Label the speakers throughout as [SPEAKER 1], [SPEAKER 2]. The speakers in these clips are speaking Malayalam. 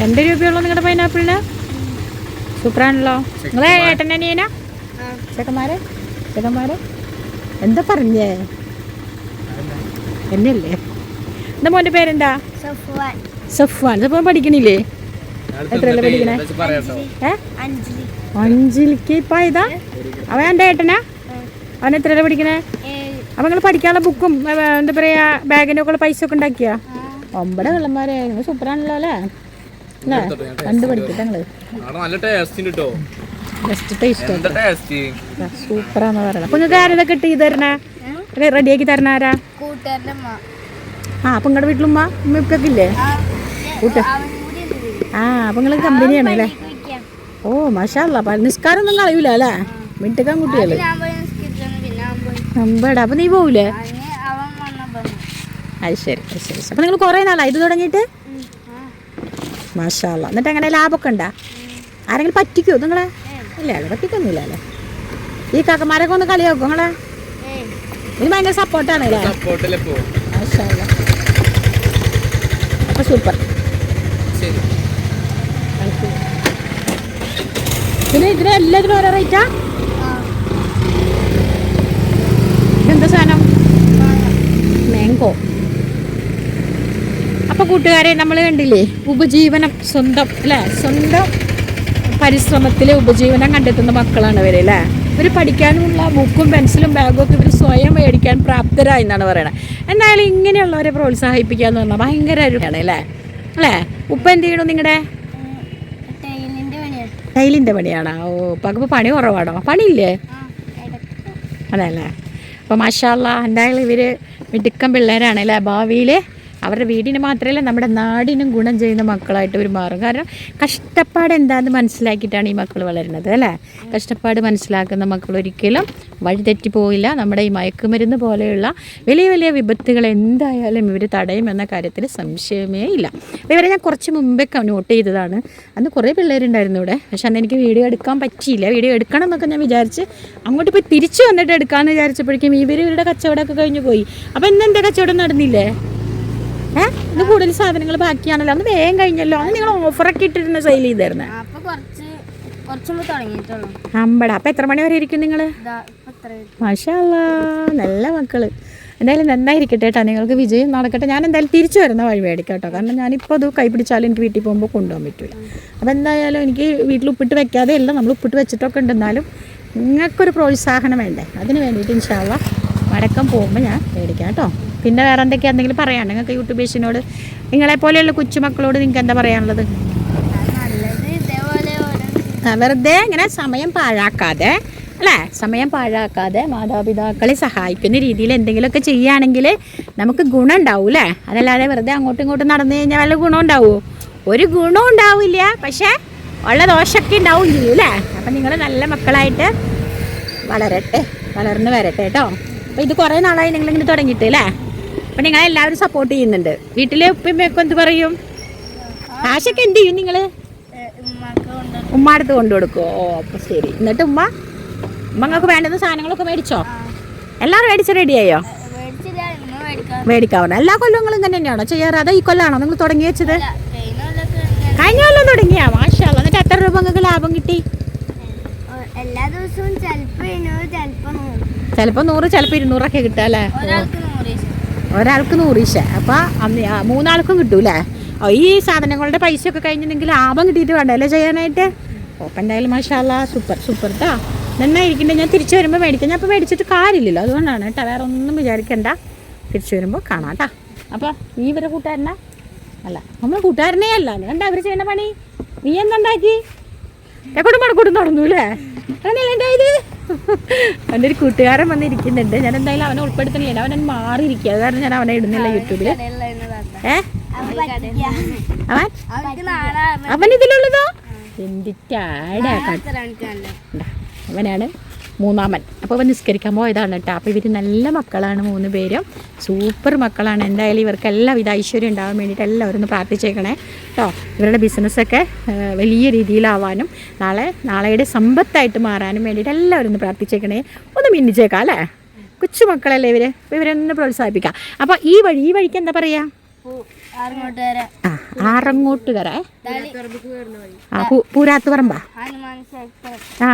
[SPEAKER 1] രണ്ട് രൂപയുള്ളൂ നിങ്ങളുടെ പൈനാപ്പിളിന് സൂപ്പറാണല്ലോ. നിങ്ങളെ ഏട്ടൻ അനിയനാ? ചെക്കന്മാരെ? ചെക്കന്മാരെ? എന്താ പറഞ്ഞേ? എന്നല്ലേ എന്താ മോന്റെ പേരെന്താ?
[SPEAKER 2] സഫ്വാൻ.
[SPEAKER 1] സഫ്വാൻ. സഫ്വാൻ പഠിക്കണില്ലേ? എത്രയല്ലേ പഠിക്കണേ? അഞ്ചിലേക്ക് ഇപ്പം ഇതാ അവൻ എന്റെ ഏട്ടനാ? അവൻ എത്രയല്ലേ പഠിക്കണേ?
[SPEAKER 2] ഏഴ്.
[SPEAKER 1] അപ്പം നിങ്ങൾ പഠിക്കാനുള്ള ബുക്കും എന്താ പറയുക ബാഗിന്റെ ഒക്കെ ഉള്ള പൈസ ഒക്കെ ഉണ്ടാക്കിയാ ഒമ്പത് വെള്ളന്മാരെ നിങ്ങൾ സൂപ്പറാണല്ലോ അല്ലേ? കണ്ടു പഠിക്കട്ടെ
[SPEAKER 3] നല്ല കേട്ടോ
[SPEAKER 1] ആരതൊക്കെ തരണേ? റെഡിയാക്കി തരണ ആരാ? ആ അപ്പൊ നിങ്ങളുടെ വീട്ടിലുമ്മ ഇല്ലേ? കൂട്ട. ആ അപ്പൊ നിങ്ങൾ കമ്പനിയാണ് അല്ലേ. ഓ മഷാല്ല നിസ്കാരം ഒന്നും കളയൂല അല്ലേ?
[SPEAKER 2] അവൻ പോയി.
[SPEAKER 1] അമ്പടാ അപ്പം നീ പോവൂലേ?
[SPEAKER 2] അതിന് അവൻ വന്നപ്പോ
[SPEAKER 1] അത് ശരി അത് ശരി. അപ്പൊ നിങ്ങൾ കുറേ നാളാ ഇത് തുടങ്ങിയിട്ട്? മഷാല്ല എന്നിട്ട് അങ്ങനെ ലാഭമൊക്കെ ഉണ്ടാ? ആരെങ്കിലും പറ്റിക്കോ നിങ്ങളെ ഇല്ല അല്ലേ പറ്റിക്കൊന്നുമില്ല അല്ലേ? ഈ കാക്കമാരൊക്കെ ഒന്ന് കളിയാക്കും നിങ്ങളെ ഇത് ഭയങ്കര സപ്പോർട്ടാണ് അല്ലേ? സൂപ്പർ
[SPEAKER 3] ശരി.
[SPEAKER 1] പിന്നെ ഇതിന് എല്ലാത്തിനും ഓരോ റേറ്റാ എന്താ സാധനം? മാംഗോ അപ്പൊ കൂട്ടുകാരെ നമ്മൾ കണ്ടില്ലേ? ഉപജീവനം സ്വന്തം അല്ലേ? സ്വന്തം പരിശ്രമത്തിൽ ഉപജീവനം കണ്ടെത്തുന്ന മക്കളാണ് ഇവരെ അല്ലേ? ഇവർ പഠിക്കാനുള്ള ബുക്കും പെൻസിലും ബാഗും ഒക്കെ ഇവർ സ്വയം മേടിക്കാൻ പ്രാപ്തരായി എന്നാണ് പറയുന്നത് എന്തായാലും ഇങ്ങനെയുള്ളവരെ പ്രോത്സാഹിപ്പിക്കുക എന്ന് പറഞ്ഞാൽ ഭയങ്കര ഒരു അല്ലേ? അല്ലേ? ഉപ്പ എന്ത് ചെയ്യണു നിങ്ങളുടെ
[SPEAKER 2] ടൈലിന്റെ പണിയാണോ?
[SPEAKER 1] ഓ പകപ്പ് പണി കുറവാണോ? പണിയില്ലേ?
[SPEAKER 2] അതെ
[SPEAKER 1] അല്ലേ? അപ്പം മാഷാല്ല എന്തായാലും ഇവർ മിടുക്കം പിള്ളേരാണ് അല്ലേ? ഭാവിയിൽ അവരുടെ വീടിന് മാത്രമല്ല നമ്മുടെ നാടിനും ഗുണം ചെയ്യുന്ന മക്കളായിട്ട് ഒരു മാറും. കാരണം കഷ്ടപ്പാട് എന്താണെന്ന് മനസ്സിലാക്കിയിട്ടാണ് ഈ മക്കൾ വളരുന്നത് അല്ലേ? കഷ്ടപ്പാട് മനസ്സിലാക്കുന്ന മക്കൾ ഒരിക്കലും വഴിതെറ്റി പോയില്ല. നമ്മുടെ ഈ മയക്കുമരുന്ന് പോലെയുള്ള വലിയ വലിയ വിപത്തുകൾ എന്തായാലും ഇവർ തടയുമെന്ന കാര്യത്തിൽ സംശയമേ ഇല്ല. ഇവരെ ഞാൻ കുറച്ച് മുമ്പേ നോട്ട് ചെയ്തതാണ്. അന്ന് കുറേ പിള്ളേരുണ്ടായിരുന്നു ഇവിടെ. പക്ഷെ അന്ന് എനിക്ക് വീഡിയോ എടുക്കാൻ പറ്റിയില്ല. വീഡിയോ എടുക്കണം എന്നൊക്കെ ഞാൻ വിചാരിച്ച് അങ്ങോട്ട് പോയി തിരിച്ചു വന്നിട്ട് എടുക്കാമെന്ന് വിചാരിച്ചപ്പോഴേക്കും ഇവർ ഇവരുടെ കച്ചവടമൊക്കെ കഴിഞ്ഞു പോയി. അപ്പോൾ ഇന്നെന്താ കച്ചവടം നടന്നില്ലേ? ഇന്ന് കൂടുതൽ സാധനങ്ങൾ ബാക്കിയാണല്ലോ. അന്ന് വേഗം കഴിഞ്ഞല്ലോ. അന്ന് നിങ്ങൾ ഓഫറൊക്കെ ഇട്ടിരുന്ന സെയിൽ ചെയ്തായിരുന്നേ
[SPEAKER 2] അപ്പൊ
[SPEAKER 1] അമ്പട. അപ്പൊ എത്ര മണി വരെ ഇരിക്കും നിങ്ങൾ മഷാല്ല നല്ല മക്കൾ. എന്തായാലും നന്നായിരിക്കട്ടെ കേട്ടോ നിങ്ങൾക്ക് വിജയം നടക്കട്ടെ. ഞാൻ എന്തായാലും തിരിച്ചു വരുന്ന വഴി മേടിക്കാം കേട്ടോ കാരണം ഞാനിപ്പോൾ അത് കൈ പിടിച്ചാലും എനിക്ക് വീട്ടിൽ പോകുമ്പോൾ കൊണ്ടുപോകാൻ പറ്റില്ല അപ്പോൾ എന്തായാലും എനിക്ക് വീട്ടിൽ ഉപ്പിട്ട് വെക്കാതെ അല്ല നമ്മൾ ഉപ്പിട്ട് വെച്ചിട്ടൊക്കെ ഉണ്ടെന്നാലും നിങ്ങൾക്കൊരു പ്രോത്സാഹനം വേണ്ടേ? അതിന് വേണ്ടിയിട്ട് ഇൻഷാള്ള മടക്കം പോകുമ്പോൾ ഞാൻ മേടിക്കാം കേട്ടോ പിന്നെ വേറെ എന്തൊക്കെയാ എന്തെങ്കിലും പറയാൻ നിങ്ങൾക്ക് യൂട്യൂബേഴ്സിനോട്? നിങ്ങളെ പോലെയുള്ള കൊച്ചുമക്കളോട് നിങ്ങൾക്ക് എന്താ പറയാനുള്ളത്? വെറുതെ ഇങ്ങനെ സമയം പാഴാക്കാതെ അല്ലേ? സമയം പാഴാക്കാതെ മാതാപിതാക്കളെ സഹായിക്കുന്ന രീതിയിൽ എന്തെങ്കിലുമൊക്കെ ചെയ്യുകയാണെങ്കിൽ നമുക്ക് ഗുണം ഉണ്ടാവും അല്ലേ? അതല്ലാതെ വെറുതെ അങ്ങോട്ടും ഇങ്ങോട്ടും നടന്നു കഴിഞ്ഞാൽ വല്ല ഗുണം ഉണ്ടാവുമോ? ഒരു ഗുണവും ഉണ്ടാവില്ല പക്ഷേ ഉള്ള ദോഷമൊക്കെ ഉണ്ടാവും ചെയ്യും അല്ലേ? അപ്പം നിങ്ങൾ നല്ല മക്കളായിട്ട് വളരട്ടെ വളർന്നു വരട്ടെ കേട്ടോ. അപ്പോൾ ഇത് കുറേ നാളായി നിങ്ങളിങ്ങനെ തുടങ്ങിയിട്ട് അല്ലേ? അപ്പം നിങ്ങളെല്ലാവരും സപ്പോർട്ട് ചെയ്യുന്നുണ്ട്. വീട്ടിലെ ഉപ്പയമ്മയൊക്കെ എന്ത് പറയും? കാശൊക്കെ എന്ത് ചെയ്യും നിങ്ങൾ ഉമ്മാടത്ത് കൊണ്ട് കൊടുക്കോ ഓ അപ്പോൾ ശരി. എന്നിട്ട് ഉമ്മ? ഉമ്മ നിങ്ങൾക്ക് വേണ്ടുന്ന സാധനങ്ങളൊക്കെ മേടിച്ചോ? എല്ലാവരും മേടിച്ച് റെഡിയായോ
[SPEAKER 2] ആയോ? മേടിക്കാൻ
[SPEAKER 1] മേടിക്കാവുന്ന എല്ലാ കൊല്ലങ്ങളും ഇങ്ങനെ തന്നെയാണോ ചെയ്യാറ്? അതോ ഈ കൊല്ലാണോ നിങ്ങൾ തുടങ്ങി വെച്ചത്? കഴിഞ്ഞ കൊല്ലം തുടങ്ങിയാ? മാഷാ എന്നിട്ട് എത്ര രൂപ നിങ്ങൾക്ക് ലാഭം കിട്ടി?
[SPEAKER 2] എല്ലാ ദിവസവും ചിലപ്പോ നൂറ്.
[SPEAKER 1] ചിലപ്പോ ഇരുന്നൂറൊക്കെ കിട്ടാല്ലേ
[SPEAKER 2] ഒരാൾക്ക്
[SPEAKER 1] നൂറീശ അപ്പോൾ അന്ന് മൂന്നാൾക്കും കിട്ടൂലേ? ഈ സാധനങ്ങളുടെ പൈസ ഒക്കെ കഴിഞ്ഞിരുന്നെങ്കിൽ ലാഭം കിട്ടിയിട്ട് വേണ്ട? അല്ലേ ചെയ്യാനായിട്ട്? ഓപ്പൺ എന്തായാലും മാഷാല്ല സൂപ്പർ സൂപ്പർ കേട്ടോ നന്നായിരിക്കണ്ടേ ഞാൻ തിരിച്ചു വരുമ്പോൾ മേടിക്കാം. ഞാൻ ഇപ്പോൾ മേടിച്ചിട്ട് കാര്യമില്ലല്ലോ. അതുകൊണ്ടാണ് കേട്ടോ വേറെ ഒന്നും വിചാരിക്കണ്ട. തിരിച്ചു വരുമ്പോൾ കാണാം കേട്ടോ അപ്പോൾ നീ ഇവരെ കൂട്ടുകാരനാ? അല്ല നമ്മൾ കൂട്ടുകാരനേ അല്ല. എന്താ അവർ ചെയ്യുന്ന പണി. നീ എന്തുണ്ടാക്കി എക്കോട്ടും മടക്കൂട്ടും തുടങ്ങൂല്ലേ അല്ലേ അങ്ങനെയല്ലേ ഉണ്ടായത്? അവന്റെ ഒരു കൂട്ടുകാരൻ വന്നിരിക്കുന്നുണ്ട്. ഞാൻ എന്തായാലും അവനെ ഉൾപ്പെടുത്തുന്നില്ല അവൻ മാറിയിരിക്കുക കാരണം ഞാൻ അവനെ ഇടുന്നില്ല യൂട്യൂബിൽ ഏ?
[SPEAKER 2] അവൻ?
[SPEAKER 1] അവൻ ഇതിലുള്ളതോ? എന്തിട്ടാടാ അവനാണ് മൂന്നാമൻ. അപ്പോൾ അവൻ നിസ്കരിക്കാൻ പോയതാണ് കേട്ടോ. അപ്പോൾ ഇവർ നല്ല മക്കളാണ് മൂന്ന് പേരും. സൂപ്പർ മക്കളാണ്. എന്തായാലും ഇവർക്ക് എല്ലാവിധ ഐശ്വര്യം ഉണ്ടാകാൻ വേണ്ടിയിട്ട് എല്ലാവരും ഒന്ന് പ്രാർത്ഥിച്ചേക്കണേ. കേട്ടോ ഇവരുടെ ബിസിനസ്സൊക്കെ വലിയ രീതിയിലാവാനും നാളെ നാളെയുടെ സമ്പത്തായിട്ട് മാറാനും വേണ്ടിയിട്ട് എല്ലാവരും ഒന്ന് പ്രാർത്ഥിച്ചേക്കണേ. ഒന്ന് മിന്നിച്ചേക്കാം അല്ലേ? കൊച്ചു മക്കളല്ലേ ഇവർ ഇവരൊന്ന് പ്രോത്സാഹിപ്പിക്കാം. അപ്പോൾ ഈ വഴി ഈ വഴിക്ക് എന്താ പറയുക
[SPEAKER 2] പൂ- ആറുങ്ങോട്ടുകര
[SPEAKER 1] ആ പറമ്പ? ആ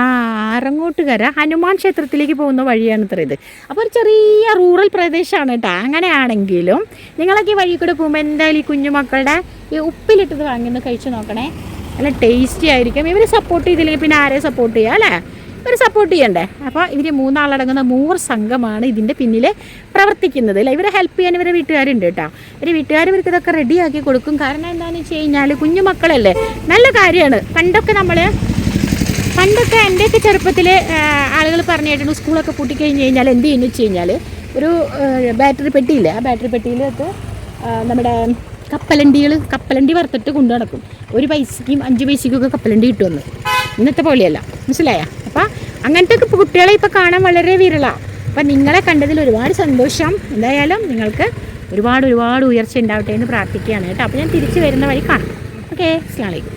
[SPEAKER 1] ആറങ്ങോട്ട് കര
[SPEAKER 2] ഹനുമാൻ
[SPEAKER 1] ക്ഷേത്രത്തിലേക്ക് പോകുന്ന വഴിയാണ് ഇത്ര ഇത്. അപ്പോൾ ഒരു ചെറിയ റൂറൽ പ്രദേശമാണ് കേട്ടോ. അങ്ങനെയാണെങ്കിലും നിങ്ങളൊക്കെ ഈ വഴി കൂടെ പോകുമ്പോൾ എന്തായാലും ഈ കുഞ്ഞുമക്കളുടെ ഈ ഉപ്പിലിട്ടത് വാങ്ങിയൊന്ന് കഴിച്ചു നോക്കണേ. നല്ല ടേസ്റ്റി ആയിരിക്കും. ഇവർ സപ്പോർട്ട് ചെയ്തില്ലെങ്കിൽ പിന്നെ ആരെ സപ്പോർട്ട് ചെയ്യാം അല്ലേ? ഇവർ സപ്പോർട്ട് ചെയ്യണ്ടേ? അപ്പോൾ ഇവർ മൂന്നാളടങ്ങുന്ന മൂർ സംഘമാണ് ഇതിന്റെ പിന്നിൽ പ്രവർത്തിക്കുന്നത്. അല്ലേ ഇവരെ ഹെൽപ്പ് ചെയ്യാൻ ഇവരെ വീട്ടുകാരുണ്ട് കേട്ടോ. ഒരു വീട്ടുകാർ ഇവർക്ക് ഇതൊക്കെ റെഡിയാക്കി കൊടുക്കും. കാരണം എന്താണെന്ന് വെച്ച് കഴിഞ്ഞാൽ കുഞ്ഞുമക്കളല്ലേ നല്ല കാര്യമാണ്. പണ്ടൊക്കെ നമ്മൾ പണ്ടൊക്കെ എന്റെയൊക്കെ ചെറുപ്പത്തിൽ ആളുകൾ പറഞ്ഞു കേട്ടിട്ടുണ്ട് സ്കൂളൊക്കെ പൂട്ടിക്കഴിഞ്ഞ് കഴിഞ്ഞാൽ എന്ത് ചെയ്യുന്നു വെച്ച് കഴിഞ്ഞാൽ ഒരു ബാറ്ററി പെട്ടിയില്ലേ? ആ ബാറ്ററി പെട്ടിയിലൊക്കെ നമ്മുടെ കപ്പലണ്ടികൾ കപ്പലണ്ടി വറുത്തിട്ട് കൊണ്ടു നടക്കും ഒരു പൈസയ്ക്കും അഞ്ച് പൈസയ്ക്കും ഒക്കെ കപ്പലണ്ടി കിട്ടുമെന്ന്. ഇന്നത്തെ പോലെയല്ല. മനസ്സിലായാ? അങ്ങനത്തെ കുട്ടികളെ ഇപ്പോൾ കാണാൻ വളരെ വിരളാണ് അപ്പം നിങ്ങളെ കണ്ടതിൽ ഒരുപാട് സന്തോഷം. എന്തായാലും നിങ്ങൾക്ക് ഒരുപാട് ഒരുപാട് ഉയർച്ച ഉണ്ടാവട്ടെ എന്ന് പ്രാർത്ഥിക്കുകയാണ് കേട്ടോ. അപ്പോൾ ഞാൻ തിരിച്ചു വരുന്ന വഴി കാണാം. ഓക്കെ അസ്സാം വലൈക്കും